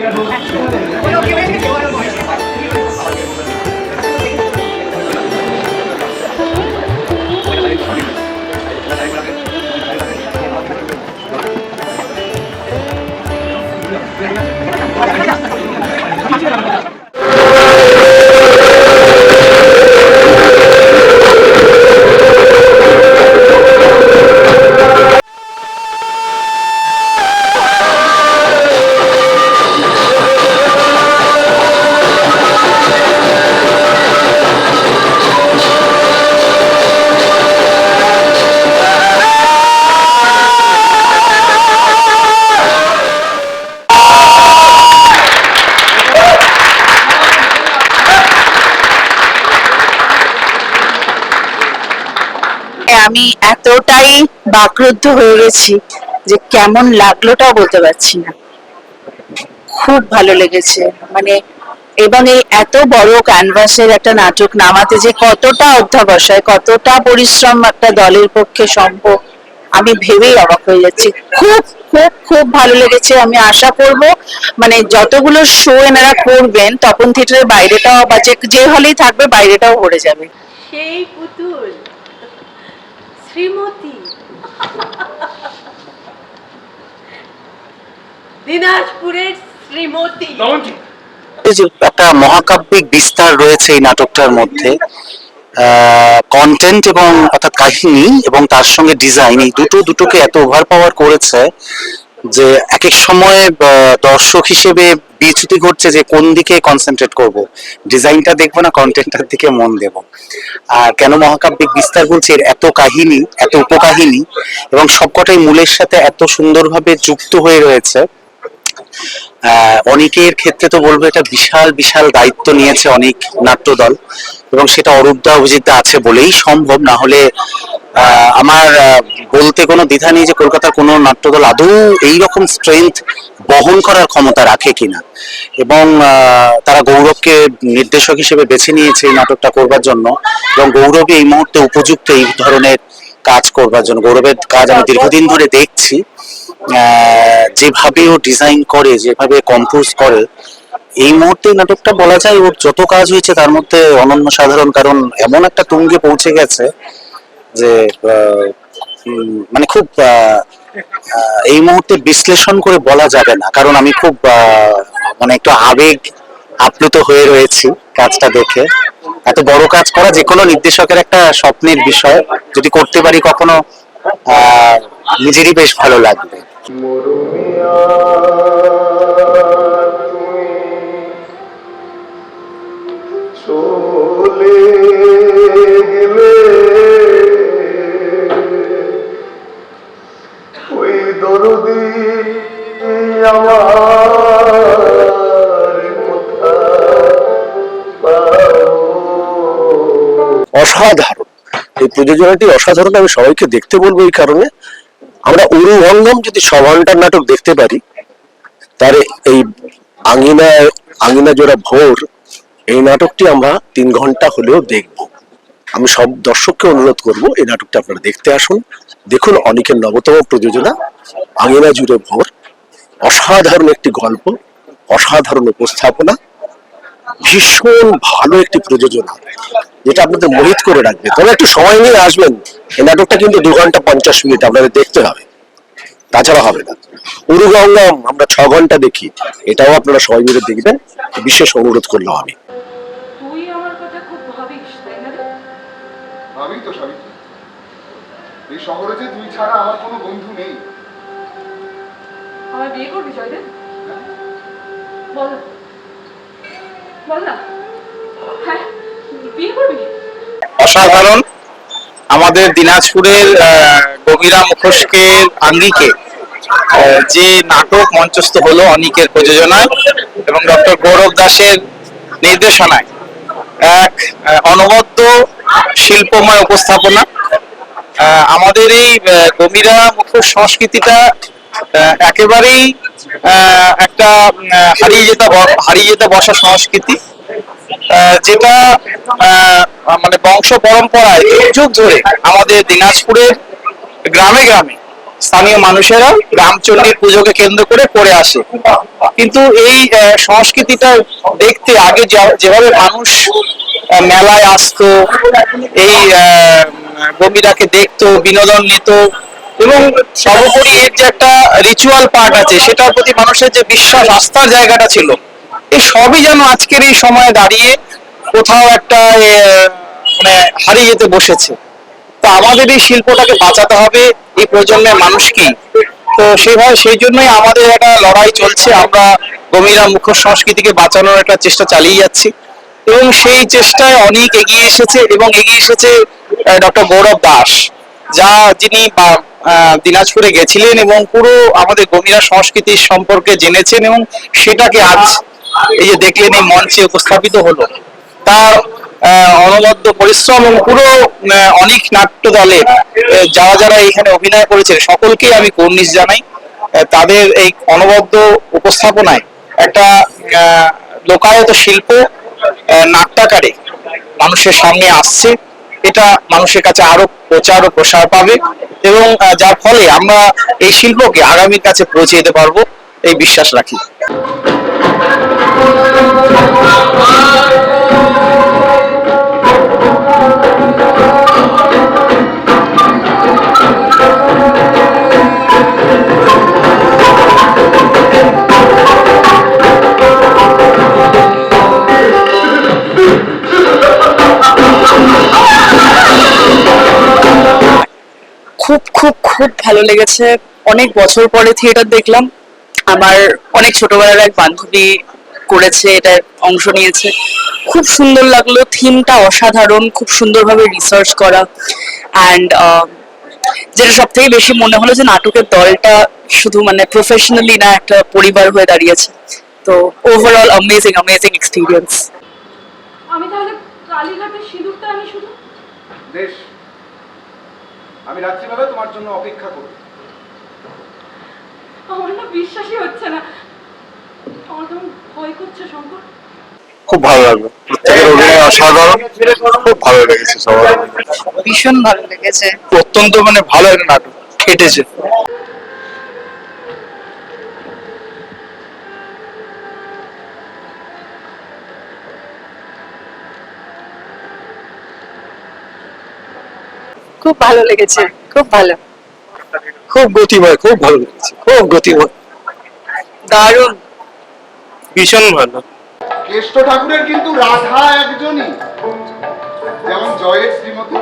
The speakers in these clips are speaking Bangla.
哎我要给 আমি এতটাই বাকরুদ্ধ হয়ে গেছি যে কেমন লাগলোটাও বলতে পারছি না। খুব ভালো লেগেছে। মানে এবং এই এত বড় ক্যানভাসের একটা নাটক নামাতে যে কতটা অধ্যাবসায়, কতটা পরিশ্রম একটা দলের পক্ষে সম্ভব, আমি ভেবেই অবাক হয়ে যাচ্ছি। খুব খুব খুব ভালো লেগেছে। আমি আশা করব মানে যতগুলো শো এনারা করবেন তপন থিয়েটারের বাইরেটাও বা যে হলেই থাকবে, বাইরেটাও ভরে যাবে। সেই পুতুল। শ্রীমতী। দিনাজপুরের শ্রীমতী। একটা মহাকাব্যিক বিস্তার রয়েছে এই নাটকটার মধ্যে কন্টেন্ট এবং অর্থাৎ কাহিনী এবং তার সঙ্গে ডিজাইন এই দুটো দুটোকে এত ওভার পাওয়ার করেছে যে এক এক সময় দর্শক হিসেবে বিচ্যুতি ঘটছে যে কোন দিকে কনসেন্ট্রেট করব। ডিজাইনটা দেখব না কন্টেন্টটার দিকে মন দেব। আর কেন মহাকাব্যিক বিস্তার বলছি, এর এত কাহিনী, এত উপকাহিনী, এবং সবকটাই মূলের সাথে এত সুন্দরভাবে যুক্ত হয়ে রয়েছে। অনেকের ক্ষেত্রে তো বলব এটা বিশাল বিশাল দায়িত্ব নিয়েছে অনেক নাট্যদল, এবং সেটা অরূপদা অভিজিৎদা আছে বলেই সম্ভব। না হলে আমার বলতে কোনো দ্বিধা নেই যে কলকাতার কোনো নাট্যদল আদৌ এইরকম স্ট্রেংথ বহন করার ক্ষমতা রাখে কিনা। এবং তারা গৌরবকে নির্দেশক হিসেবে বেছে নিয়েছে এই নাটকটা করবার জন্য। এবং গৌরবই এই মুহূর্তে উপযুক্ত এই ধরনের কাজ করবার জন্য। গৌরবের কাজ আমি দীর্ঘদিন ধরে দেখছি। যেভাবে ও ডিজাইন করে, যেভাবে কম্পোজ করে, এই মুহূর্তে নাটকটা বলা যায় ওর যত কাজ হয়েছে তার মধ্যে অনন্য সাধারণ কারণ এমন একটা তুঙ্গে পৌঁছে গেছে যে মানে খুব এই মুহূর্তে বিশ্লেষণ করে বলা যাবে না। কারণ আমি খুব মানে একটু আবেগ আপ্লুত হয়ে রয়েছি কাজটা দেখে। এত বড় কাজ করা যে কোনো নির্দেশকের একটা স্বপ্নের বিষয়। যদি করতে পারি কখনো নিজেরই বেশ ভালো লাগবে। প্রযোজনাটি অসাধারণ, আমি সবাইকে দেখতে বলব এই কারণে। আমরা উরুভঙ্গম যদি ছ ঘণ্টার নাটক দেখতে পারি, তাহলে এই আঙিনা আঙিনা জোড়া ভোর, এই নাটকটি আমরা তিন ঘণ্টা হলেও দেখব। আমি সব দর্শককে অনুরোধ করব, এই নাটকটা আপনারা দেখতে আসুন। দেখুন অনেকের নবতম প্রযোজনা, আঙিনা জুড়ে ভোর। অসাধারণ একটি গল্প, অসাধারণ উপস্থাপনা। ভীষণ ভালো একটি প্রযোজনা যেটা আপনাদের মোহিত করে রাখবে। তবে একটু সময় নিয়ে আসবেন। এই নাটকটা কিন্তু দু ঘণ্টা পঞ্চাশ মিনিট আপনাদের দেখতে হবে। তাছাড়া হবে না। উরুগঙ্গম আমরা ছ ঘণ্টা দেখি। এটাও আপনারা সবাই মিলে দেখবেন। বিশেষ অনুরোধ করলাম আমি। আমার কথা খুব ভাবিস তাই না রে? ভাবি তো সাবিত্রী এই শহরে যে তুই ছাড়া আমার কোনো বন্ধু নেই। আমার বিয়ে করবি জয়দেব? বল না। বল না হ্যাঁ বিয়ে করবি অসাধারণ। আমাদের দিনাজপুরের গভীরা মুখোশকের আঙ্গিকে যে নাটক মঞ্চস্থ হলো অনিকের প্রযোজনায় এবং ডক্টর গৌরব দাসের নির্দেশনায়, এক অনবদ্য শিল্পময় উপস্থাপনা। আমাদের এই গভীরা মুখোশ সংস্কৃতিটা একেবারেই একটা হারিয়ে যেতে হারিয়ে যেতে বসা সংস্কৃতি যেটা মানে বংশ পরম্পরায় যুগ ধরে আমাদের দিনাজপুরের গ্রামে গ্রামে স্থানীয় মানুষেরা রামচন্ডীর পুজোকে কেন্দ্র করে করে আসে। কিন্তু এই সংস্কৃতিটা দেখতে আগে যেভাবে মানুষ মেলায় আসতো এই আহ, গম্ভীরাকে দেখতো বিনোদন নিত এবং সর্বোপরি এর যে একটা রিচুয়াল পার্ট আছে, সেটার প্রতি মানুষের যে বিশ্বাস, আস্থার জায়গাটা ছিল এই সবই যেন আজকের এই সময়ে দাঁড়িয়ে কোথাও একটা মানে হারিয়ে যেতে বসেছে। তো আমাদের এই শিল্পটাকে বাঁচাতে হবে, এই প্রজন্মের মানুষকেই তো সেভাবে, সেই জন্যই আমাদের একটা লড়াই চলছে, আমরা গভীরা মুখ্য সংস্কৃতিকে বাঁচানোর একটা চেষ্টা চালিয়ে যাচ্ছি। এবং সেই চেষ্টায় অনেক এগিয়ে এসেছে, এবং এগিয়ে এসেছে ডক্টর গৌরব দাস, যা যিনি দিনাজপুরে গেছিলেন এবং পুরো আমাদের গভীরা সংস্কৃতির সম্পর্কে জেনেছেন এবং সেটাকে আজ এই যে দেখলেন, এই মঞ্চে উপস্থাপিত হলো। তার অনবদ্য পরিশ্রম এবং পুরো অনেক নাট্য দলে যারা যারা এখানে অভিনয় করেছেন সকলকেই আমি কর্নিশ জানাই। তাদের এই অনবদ্য উপস্থাপনায় একটা লোকায়ত শিল্প নাট্যাকারে মানুষের সামনে আসছে। এটা মানুষের কাছে আরও প্রচার ও প্রসার পাবে এবং যার ফলে আমরা এই শিল্পকে আগামীর কাছে পৌঁছে দিতে পারব, এই বিশ্বাস রাখি। খুব ভালো লেগেছে। অনেক বছর পরে থিয়েটার দেখলাম। আমার অনেক ছোটবেলার এক বান্ধবী করেছে এটা অংশ নিয়েছে। খুব সুন্দর লাগল থিমটা অসাধারণ খুব সুন্দরভাবে রিসার্চ করা। অ্যান্ড যেটা সব থেকে বেশি মনে হলো যে নাটকের দলটা শুধু মানে প্রফেশনালি না একটা পরিবার হয়ে দাঁড়িয়েছে। তো ওভারঅল অ্যামেজিং অ্যামেজিং এক্সপিরিয়েন্স আমি তাহলে কালীঘাটের সিঁদুরটা আমি শুধু? বেশ। আমি রাত্রিবেলা তোমার জন্য অপেক্ষা করব আমার না বিশ্বাসই হচ্ছে না। আমার কেমন ভয় করছে শঙ্কর। খুব ভালো লাগল। প্রত্যেকের অভিনয় অসাধারণ। খুব ভালো লেগেছে সবার। ভীষণ ভালো লেগেছে। অত্যন্ত মানে ভালো একটা নাটক। কেটেছে খুব ভালো লেগেছে খুব ভালো। খুব গতিময় খুব ভালো লেগেছে খুব গতিময়। দারুণ। ভীষণ ভালো। কেষ্ট ঠাকুরের কিন্তু রাধা একজনই। যেমন জয়ের শ্রীমতী।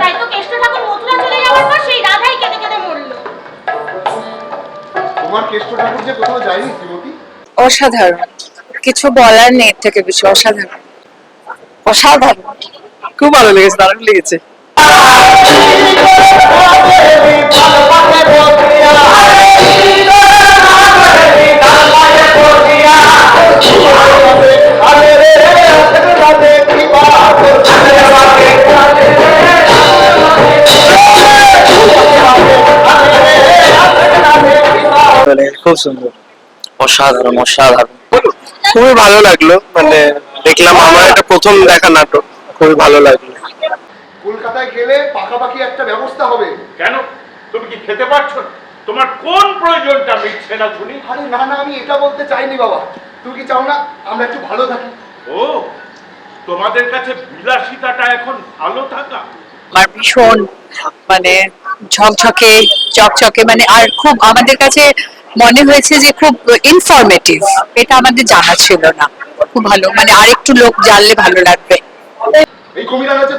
তাই তো কেষ্ট ঠাকুর মথুরা চলে যাওয়ার পর সেই রাধাই কেঁদে কেঁদে মরলো। তোমার কেষ্ট ঠাকুর যে কোথাও যায়নি শ্রীমতী? অসাধারণ। কিছু বলার নেই থেকে বেশি অসাধারণ। অসাধারণ। খুব ভালো লেগেছে দারুণ লেগেছে। খুব সুন্দর। অসাধারণ অসাধারণ। খুবই ভালো লাগল মানে দেখলাম আমার এটা প্রথম দেখা নাটক। খুবই ভালো লাগল কলকাতায় গেলে পাকাপাকি একটা ব্যবস্থা হবে। কেন? তুমি কি খেতে পারছ তোমার কোন প্রয়োজনটা মিটছে না শুনি? আরে না না আমি এটা বলতে চাইনি বাবা। তুমি কি চাও না? আমরা একটু ভালো থাকি। ও তোমাদের কাছে বিলাসিতাটা এখন ভালো থাকা? আমার ভীষণ মানে ঝকঝকে চকচকে মানে আর খুব আমাদের কাছে মনে হয়েছে যে খুব ইনফরমেটিভ এটা আমাদের জানা ছিল না। খুব ভালো মানে আরেকটু লোক জানলে ভালো লাগবে। এই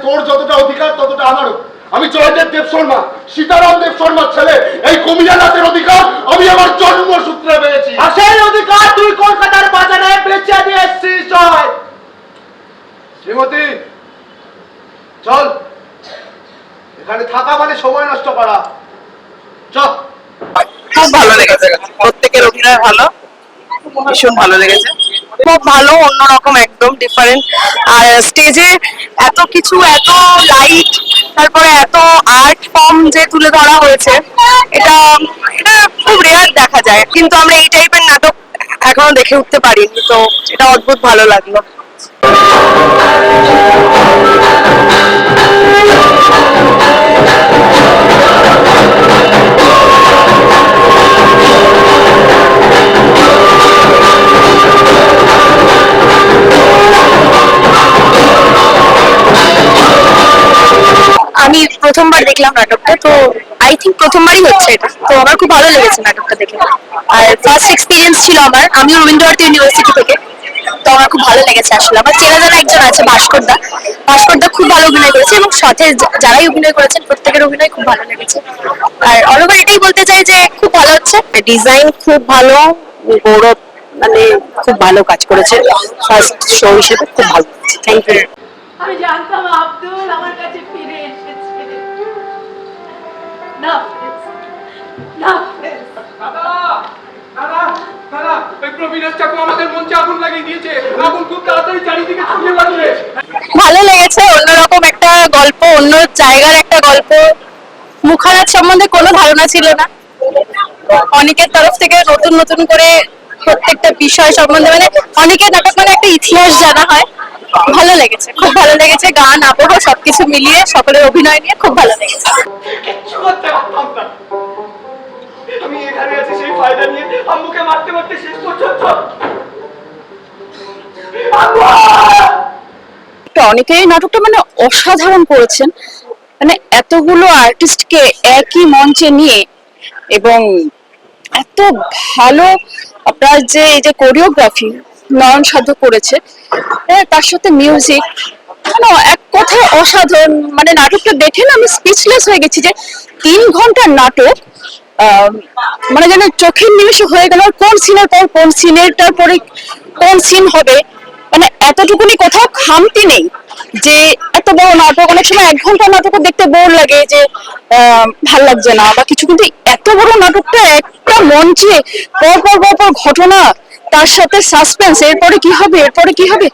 তোর যতটা অধিকার ততটা আমারও। আমি জয়দেব দেব শর্মা সীতারাম দেব শর্মার ছেলে। এই কমিটা নাচের অধিকার আমি আমার জন্মসূত্রে পেয়েছি। আর সেই অধিকার তুই কলকাতার বাজারে বেচে দিয়ে এসছিস জয়। শ্রীমতী চল। এখানে থাকা মানে সময় নষ্ট করা। চল। খুব ভালো লেগেছে প্রত্যেকের অভিনয় ভালো। ভীষণ ভালো লেগেছে। খুব ভালো, অন্যরকম একদম ডিফারেন্ট আর স্টেজে এত কিছু, এত লাইট তারপরে এত আর্ট ফর্ম যে তুলে ধরা হয়েছে, এটা এটা খুব রেয়ার দেখা যায়। কিন্তু আমরা এই টাইপের নাটক এখনও দেখে উঠতে পারিনি, তো এটা অদ্ভুত ভালো লাগল। প্রথমবার দেখলাম নাটকটা তো আই থিঙ্ক প্রথমবারই হচ্ছে এটা। তো আমার খুব ভালো লেগেছে নাটকটা দেখে। আর ফার্স্ট এক্সপিরিয়েন্স ছিল আমার আমি রবীন্দ্রভারতী ইউনিভার্সিটি থেকে। তো আমার খুব ভালো লেগেছে আসলে। আমার চেনা জানা একজন আছে ভাস্কর দা। ভাস্কর দা খুব ভালো অভিনয় করেছে এবং সাথে যা- যারাই অভিনয় করেছেন প্রত্যেকের অভিনয় খুব ভালো লেগেছে। আর অলওভার এটাই বলতে চাই যে খুব ভালো হচ্ছে? ডিজাইন খুব ভালো গৌরব মানে খুব ভালো কাজ করেছে। ফার্স্ট শো হিসেবে খুব ভালো। থ্যাংক ইউ ওই প্রবীণের চাকু আমাদের মঞ্চে আগুন লাগিয়ে দিয়েছে। আগুন খুব তাড়াতাড়ি চারিদিকে ছড়িয়ে পড়বে ভালো লেগেছে অন্যরকম একটা গল্প অন্য জায়গার একটা গল্প। মুখারাজ সম্বন্ধে কোনো ধারণা ছিল না। অনেকের তরফ থেকে নতুন নতুন করে প্রত্যেকটা বিষয় সম্বন্ধে মানে অনেকের নাটক মানে একটা ইতিহাস জানা হয়। ভালো লেগেছে খুব ভালো লেগেছে। গান আবহ সবকিছু মিলিয়ে সকলের অভিনয় নিয়ে খুব ভালো লেগেছে। আমি এখানে আছি সেই ফায়দা নিয়ে আম্মুকে মারতে মারতে শেষ পর্যন্ত অনেকেই নাটকটা মানে অসাধারণ করেছেন। মানে এতগুলো আর্টিস্টকে একই মঞ্চে নিয়ে এবং এত ভালো আপনার যে এই যে কোরিওগ্রাফি নয়ন সাধু করেছে হ্যাঁ, তার সাথে মিউজিক মানে এক কথায় অসাধারণ। মানে নাটকটা দেখে না আমি স্পিচলেস হয়ে গেছি যে তিন ঘণ্টার নাটক মানে যেন চোখের নিমেষে হয়ে গেল কোন সিনের পর, কোন সিনেরটার পরে কোন সিন হবে? মানে এতটুকুনি কোথাও খামতি নেই যে এত বড় নাটক, অনেক সময় এক ঘণ্টা নাটক দেখতে বোর লাগে যে ভালো লাগছে না বা কিছু, কিন্তু বড় নাটকটা একটা মঞ্চে পর পর পর পর ঘটনা তার সাথে সাসপেন্স এরপরে কি হবে এরপরে কি হবে?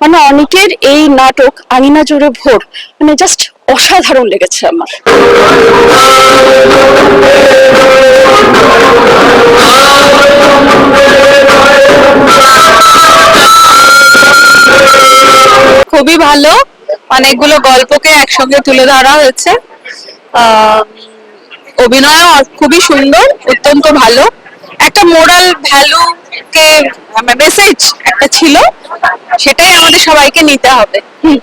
মানে অনেকের এই নাটক আঙিনা জোরে ভোর মানে জাস্ট অসাধারণ লেগেছে আমার। খুবই ভালো। অনেকগুলো গল্পকে একসঙ্গে তুলে ধরা হয়েছে। আহ, অভিনয় খুবই সুন্দর, অত্যন্ত ভালো। একটা মোরাল ভ্যালু কে মেসেজ একটা ছিল, সেটাই আমাদের সবাইকে নিতে হবে। হুম।